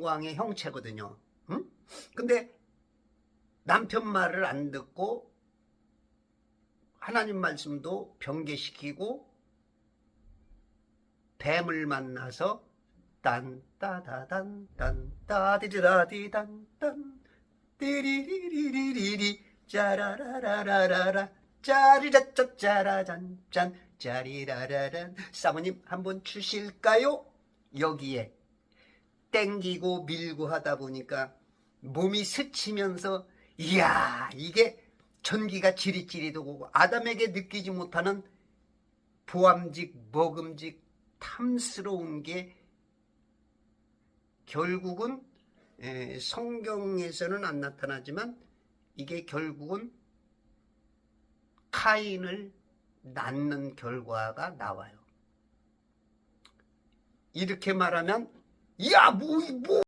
왕의 형체거든요. 응? 근데 남편 말을 안 듣고 하나님 말씀도 변개시키고 뱀을 만나서 딴따다단 딴따디라디단 딴 띠리리리리리리 짜라라라라라 짜리라짜 짜라잔 짠 짜리라라란 사모님 한번 주실까요? 여기에 땡기고 밀고 하다 보니까 몸이 스치면서 이야 이게 전기가 지릿지릿하고 아담에게 느끼지 못하는 보암직 먹음직 탐스러운 게 결국은 에, 성경에서는 안 나타나지만 이게 결국은 카인을 낳는 결과가 나와요. 이렇게 말하면 야, 뭐, 뭐